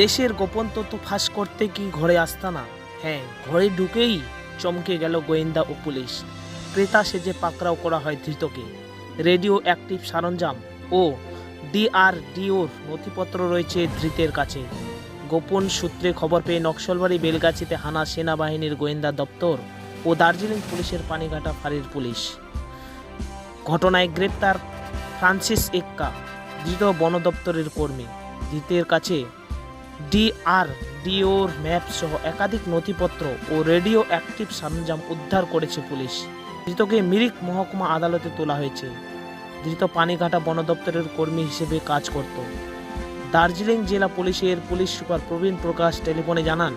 দেশের গোপন তথ্য ফাঁস করতে কি ঘরে আসতা না হ্যাঁ ঘরে ঢুকেই চমকে গেল গোয়েন্দা ও পুলিশ। ক্রেতা সেজে পাকড়াও করা হয় ধৃতকে। রেডিও অ্যাক্টিভ সরঞ্জাম ও ডিআরডিওর নথিপত্র রয়েছে ধৃতের কাছে। গোপন সূত্রে খবর পেয়ে নকশলবাড়ি বেলগাছিতে হানা সেনাবাহিনীর গোয়েন্দা দপ্তর ও দার্জিলিং পুলিশের পানিঘাটা ফাঁড়ির পুলিশ। ঘটনায় গ্রেপ্তার ফ্রান্সিস এক্কা, ধৃত বন দপ্তরের কর্মী। ধৃতের কাছে ডিআরডিওর ম্যাপ সহ একাধিক নথিপত্র ও রেডিও অ্যাক্টিভ সরঞ্জাম উদ্ধার করেছে পুলিশ। ধৃতকে মিরিক মহকুমা আদালতে তোলা হয়েছে। ধৃত পানিঘাটা বন দপ্তরের কর্মী হিসেবে কাজ করত। দার্জিলিং জেলা পুলিশের পুলিশ সুপার প্রবীণ প্রকাশ টেলিফোনে জানান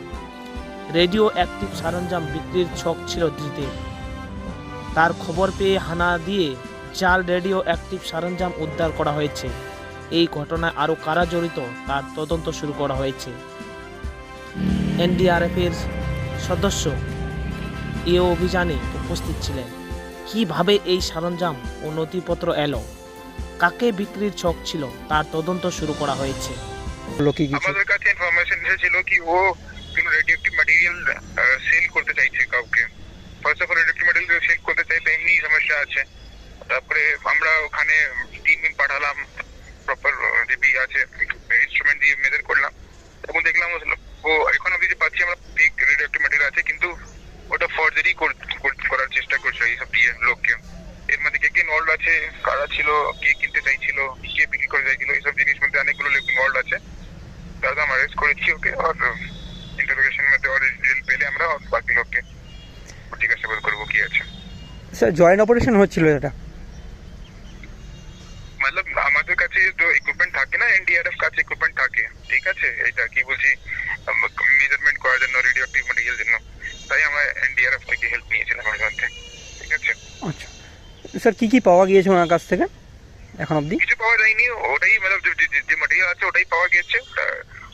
রেডিও অ্যাক্টিভ সরঞ্জাম বিক্রির ছক ছিল ধৃতের। তার খবর পেয়ে হানা দিয়ে জাল রেডিও অ্যাক্টিভ সরঞ্জাম উদ্ধার করা হয়েছে। এই ঘটনায় আরও কারা জড়িত তার তদন্ত শুরু করা হয়েছে। এনডিআরএফের সদস্য এ অভিযানে উপস্থিত ছিলেন। কীভাবে এই সরঞ্জাম ও নথিপত্র এলো? কাকে বিক্রির ছক ছিল? তার তদন্ত শুরু করা হয়েছে। আমাদের কাছে ইনফরমেশন এসেছিল কি ও কোনো রেডিওক্টিভ ম্যাটেরিয়াল সেল করতে চাইছে কাউকে। First of all radioactive material sale করতে চাইলে এমনি সমস্যা আছে। তারপরে আমরা ওখানে টিম পাঠালাম। আইবি আছে ইনস্ট্রুমেন্ট দিয়ে মেজার করলাম তখন দেখলাম ও এখন অব্দি পাচ্ছি আমরা ফেক রিডাক্টিভ মেটেরিয়াল আছে কিন্তু ওটা ফর্জারি করার চেষ্টা করছে এইসব দিয়ে লোককে এর মধ্যে কে কে ইনভলভ আছে কারা ছিল কে কিনতে চাইছিল কে বিক্রি করে চাইছিল এইসব জিনিস মধ্যে অনেকগুলো লোক ইনভলভ আছে তাদের আমরা অ্যারেস্ট করেছি ওকে আর ইন্টারোগেশন মধ্যে ওর ডিটেল পেলে আমরা বাকি লোককে জিজ্ঞাসাবাদ করব কি আছে স্যার জয়েন্ট অপারেশন হচ্ছিল এটা এনডিআরএফ কাছে ইকুইপমেন্ট থাকে ঠিক আছে? এটা কি বলছি মেজারমেন্ট করার জন্য রেডিও অ্যাক্টিভ ম্যাটেরিয়াল জন্য। তাই আমরা এনডিআরএফ থেকে হেল্প নিয়েছিলাম এর মধ্যে ঠিক আছে? আচ্ছা। স্যার কি কি পাওয়া গিয়েছে ওনার কাছ থেকে এখন অবধি? কিছু পাওয়া যায়নি ওটাই মানে যে ম্যাটেরিয়াল আছে ওটাই পাওয়া গেছে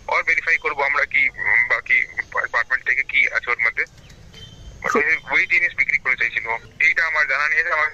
আর ভেরিফাই করব আমরা কি বাকি ডিপার্টমেন্ট থেকে কি আছে ওর মধ্যে। ওই- জিনিস বিক্রি করে চাইছিল। এইটা আমার জানা নেই আমার